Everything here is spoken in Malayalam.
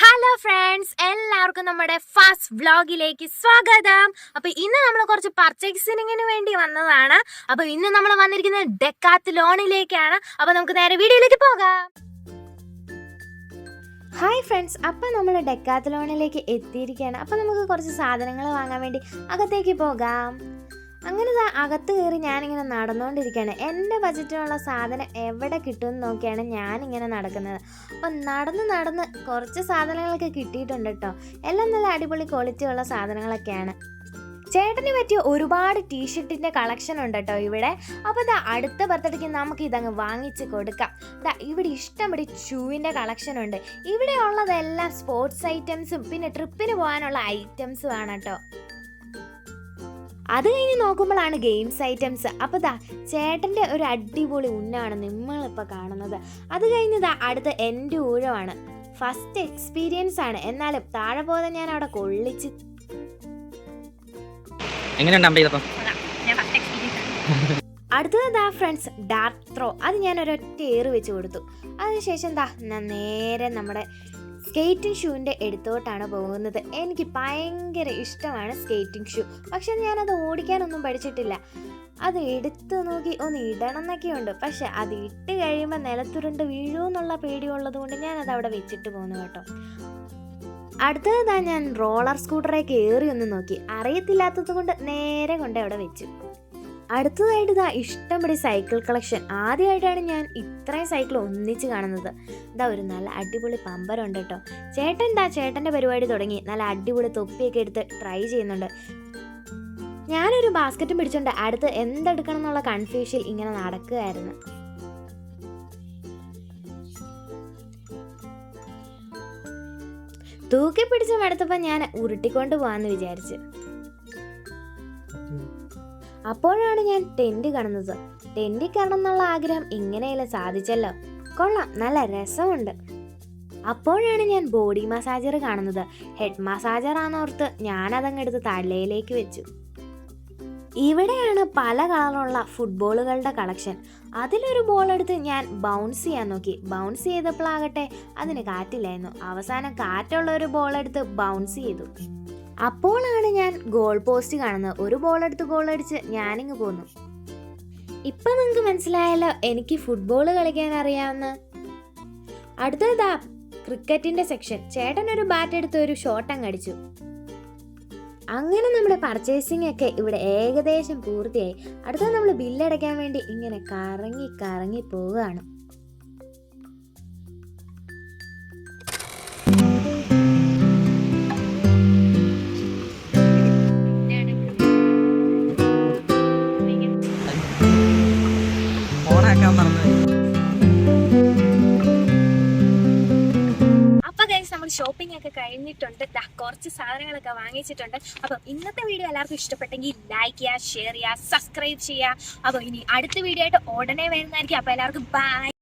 ഹലോ ഫ്രണ്ട്സ് എല്ലാവർക്കും നമ്മുടെ ഫസ്റ്റ് വ്ലോഗിലേക്ക് സ്വാഗതം. അപ്പൊ ഇന്ന് നമ്മൾ കുറച്ച് പർച്ചേസിങ്ങിന് വേണ്ടി വന്നതാണ്. അപ്പൊ ഇന്ന് നമ്മൾ വന്നിരിക്കുന്നത് ഡെക്കാത്ത് ലോണിലേക്കാണ് അപ്പൊ നമുക്ക് നേരെ വീഡിയോയിലേക്ക് പോകാം. ഹായ് ഫ്രണ്ട്സ് അപ്പം നമ്മൾ ഡെക്കാത്ത് ലോണിലേക്ക് എത്തിയിരിക്കുകയാണ്. അപ്പം നമുക്ക് കുറച്ച് സാധനങ്ങൾ വാങ്ങാൻ വേണ്ടി അകത്തേക്ക് പോകാം. അങ്ങനെ അകത്ത് കയറി ഞാനിങ്ങനെ നടന്നുകൊണ്ടിരിക്കുകയാണ് എന്റെ ബജറ്റിനുള്ള സാധനം എവിടെ കിട്ടുമെന്ന് നോക്കിയാണ് ഞാനിങ്ങനെ നടക്കുന്നത്. അപ്പം നടന്ന് നടന്ന് കുറച്ച് സാധനങ്ങളൊക്കെ കിട്ടിയിട്ടുണ്ട് കേട്ടോ. എല്ലാം നല്ല അടിപൊളി ക്വാളിറ്റി ഉള്ള സാധനങ്ങളൊക്കെയാണ്. ചേട്ടന് പറ്റിയ ഒരുപാട് ടീഷർട്ടിന്റെ കളക്ഷൻ ഉണ്ട് കേട്ടോ ഇവിടെ. അപ്പോൾ ഇതാ അടുത്ത ബർത്ത്ഡേക്ക് നമുക്ക് ഇതങ്ങ് വാങ്ങിച്ച് കൊടുക്കാം. ഇതാ ഇവിടെ ഇഷ്ടംപടി ഷൂവിന്റെ കളക്ഷൻ ഉണ്ട്. ഇവിടെ ഉള്ളതെല്ലാം സ്പോർട്സ് ഐറ്റംസും പിന്നെ ട്രിപ്പിന് പോകാനുള്ള ഐറ്റംസും ആണ് കേട്ടോ. അത് കഴിഞ്ഞ് നോക്കുമ്പോഴാണ് ഗെയിംസ് ഐറ്റംസ് അപ്പോൾ ദാ ചേട്ടന്റെ ഒരു അടിപൊളി ഉന്നാണ് നിങ്ങളിപ്പോൾ കാണുന്നത്. അത് കഴിഞ്ഞതാ അടുത്ത എന്റെ ഊഴമാണ്. ഫസ്റ്റ് എക്സ്പീരിയൻസ് ആണ്. എന്നാലും താഴെ പോലെ ഞാൻ അവിടെ കൊള്ളിച്ച് അടുത്തത് ദാ ഫ്രണ്ട്സ് ഡാർക്ക് ത്രോ അത് ഞാൻ ഒരൊറ്റ ഏറ് വെച്ച് കൊടുത്തു. അതിനുശേഷം ദാ ഞാൻ നേരെ നമ്മുടെ സ്കേറ്റിംഗ് ഷൂവിന്റെ എടുത്തോട്ടാണ് പോകുന്നത്. എനിക്ക് ഭയങ്കര ഇഷ്ടമാണ് സ്കേറ്റിംഗ് ഷൂ. പക്ഷെ ഞാനത് ഓടിക്കാനൊന്നും പഠിച്ചിട്ടില്ല. അത് എടുത്തു നോക്കി ഒന്ന് ഇടണം എന്നൊക്കെയുണ്ട്. പക്ഷെ അത് ഇട്ട് കഴിയുമ്പോൾ നിലത്തുരുണ്ട് വീഴുമെന്നുള്ള പേടിയുള്ളത് കൊണ്ട് ഞാനത് അവിടെ വെച്ചിട്ട് പോകുന്നു കേട്ടോ. അടുത്തതാ ഞാൻ റോളർ സ്കൂട്ടറെ കയറി ഒന്ന് നോക്കി. അറിയത്തില്ലാത്തത് കൊണ്ട് നേരെ കൊണ്ട് അവിടെ വെച്ചു. അടുത്തതായിട്ട് ഇതാ ഇഷ്ടംപടി സൈക്കിൾ കളക്ഷൻ ആദ്യമായിട്ടാണ് ഞാൻ ഇത്രയും സൈക്കിൾ ഒന്നിച്ച് കാണുന്നത്. ഇതാ ഒരു നല്ല അടിപൊളി പമ്പരുണ്ട് കേട്ടോ. ചേട്ടൻ ദാ ചേട്ടന്റെ പരിപാടി തുടങ്ങി? നല്ല അടിപൊളി തൊപ്പിയൊക്കെ എടുത്ത് ട്രൈ ചെയ്യുന്നുണ്ട്. ഞാനൊരു ബാസ്ക്കറ്റും പിടിച്ചോണ്ട് അടുത്ത് എന്തെടുക്കണം എന്നുള്ള കൺഫ്യൂഷൻ ഇങ്ങനെ നടക്കുകയായിരുന്നു. തൂക്കി പിടിച്ച മടുത്തപ്പോൾ ഞാൻ ഉരുട്ടിക്കൊണ്ട് പോവാന്ന് വിചാരിച്ചു. അപ്പോഴാണ് ഞാൻ ടെന്റ് കാണുന്നത് ടെന്റിൽ കാണണം എന്നുള്ള ആഗ്രഹം ഇങ്ങനെയല്ല സാധിച്ചല്ലോ. കൊള്ളാം നല്ല രസമുണ്ട്. അപ്പോഴാണ് ഞാൻ ബോഡി മസാജർ കാണുന്നത്. ഹെഡ് മസാജർ ആണെന്നോർത്ത് ഞാനതങ്ങെടുത്ത് തലയിലേക്ക് വെച്ചു. ഇവിടെയാണ് പല കളറുള്ള ഫുട്ബോളുകളുടെ കളക്ഷൻ അതിലൊരു ബോൾ എടുത്ത് ഞാൻ ബൗൺസ് ചെയ്യാൻ നോക്കി. ബൗൺസ് ചെയ്തപ്പോഴാകട്ടെ അതിന് കാറ്റില്ലായിരുന്നു. അവസാനം കാറ്റുള്ള ഒരു ബോൾ എടുത്ത് ബൗൺസ് ചെയ്തു. അപ്പോഴാണ് ഞാൻ ഗോൾ പോസ്റ്റ് കാണുന്നത്. ഒരു ബോൾ എടുത്ത് ഗോൾ അടിച്ച് ഞാനിങ്ങ് പോന്നു. ഇപ്പം നിങ്ങൾക്ക് മനസ്സിലായല്ലോ എനിക്ക് ഫുട്ബോൾ കളിക്കാൻ അറിയാവുന്ന. അടുത്തതാ ക്രിക്കറ്റിന്റെ സെക്ഷൻ ചേട്ടൻ ഒരു ബാറ്റ് എടുത്ത് ഒരു ഷോട്ട് അങ്ങ് അടിച്ചു. അങ്ങനെ നമ്മുടെ പർച്ചേസിംഗ് ഒക്കെ ഇവിടെ ഏകദേശം പൂർത്തിയായി. അടുത്ത നമ്മൾ ബില്ലടയ്ക്കാൻ വേണ്ടി ഇങ്ങനെ കറങ്ങി കറങ്ങി പോവുകയാണ്. നമ്മൾ ഷോപ്പിംഗ് ഒക്കെ കഴിഞ്ഞിട്ടുണ്ട്. കുറച്ച് സാധനങ്ങളൊക്കെ വാങ്ങിച്ചിട്ടുണ്ട്. അപ്പം ഇന്നത്തെ വീഡിയോ എല്ലാവർക്കും ഇഷ്ടപ്പെട്ടെങ്കിൽ ലൈക്ക് ചെയ്യുക ഷെയർ ചെയ്യുക സബ്സ്ക്രൈബ് ചെയ്യുക. അപ്പോൾ ഇനി അടുത്ത വീഡിയോ ആയിട്ട് ഉടനെ വരുന്നതായിരിക്കും. അപ്പോൾ എല്ലാവർക്കും ബൈ